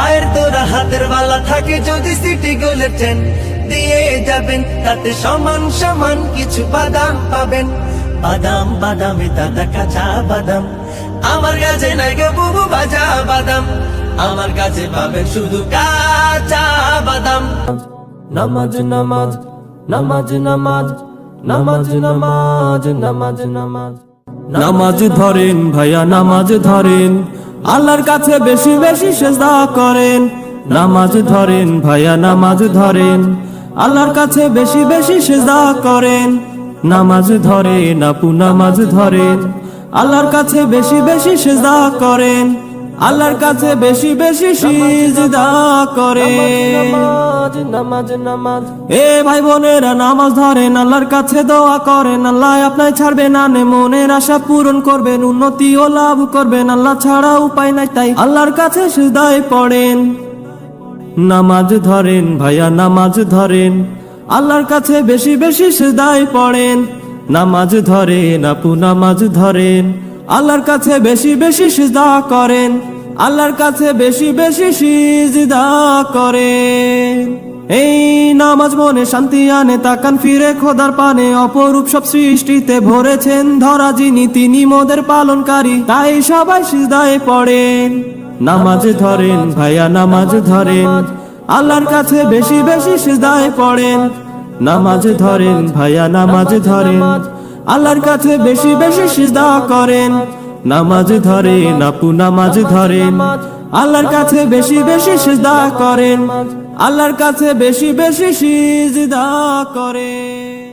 পায়ের তোরা হাতের বালা থাকে যদি সিটি গোলের চেন। দিয়ে যাবেন তাতে সমান সমান কিছু বাদাম পাবেন। বাদাম বাদামে দাদা কাঁচা বাদাম। আমার কাছে নাই গে বুবু ভাজা বাদাম। আমার কাছে পাবেন শুধু কাঁচা বাদাম। নামাজ নামাজ নামাজ নামাজ নামাজ নামাজ নামাজ নামাজ। নামাজ ধরেন ভাইয়া নামাজ ধরেন। আল্লাহর কাছে বেশি বেশি সেজদা করেন। নামাজ ধরেন, ভাইয়া নামাজ ধরেন। আল্লাহর কাছে বেশি বেশি সেজদা করেন। নামাজ ধরেন, আপু নামাজ ধরেন। আল্লাহর কাছে বেশি বেশি সেজদা করেন। আল্লাহর কাছে বেশি বেশি সিজদা করে। নামাজ নামাজ নামাজ। এ ভাই বোনেরা নামাজ ধরেন আল্লাহর কাছে দোয়া করেন। আল্লাহ আপনায় ছাড়বে না নে মনের আশা পূরণ করবেন উন্নতি ও লাভ করবেন। আল্লাহ ছাড়া উপায় নাই তাই আল্লাহর কাছে সিজদায় পড়েন। নামাজ ধরেন ভাইয়া নামাজ ধরেন। আল্লাহর কাছে বেশি বেশি সিজদায় পড়েন। নামাজ ধরেন আপু নামাজ ধরেন। আল্লাহর কাছে বেশি বেশি সিজদা করেন। আল্লাহর কাছে বেশি বেশি সিজদা করেন। এই নামাজ মনে শান্তি আনে তাকান ফিরে খোদার পানে। অপরূপ সব সৃষ্টিতে ভরেছেন ধরা যিনি, তিনি মোদের পালনকারী, তাই সবাই সিজদায় পড়েন। নামাজ ধরেন ভাইয়া, নামাজ ধরেন। আল্লাহর কাছে বেশি বেশি সিজদায় পড়েন। নামাজ ধরেন ভাইয়া, নামাজ ধরেন। আল্লাহর কাছে বেশি বেশি সিজদা করেন। নামাজ ধরেন নাপু নামাজ ধরেন। আল্লাহর কাছে বেশি বেশি সিজদা করেন। আল্লাহর কাছে বেশি বেশি সিজদা করেন।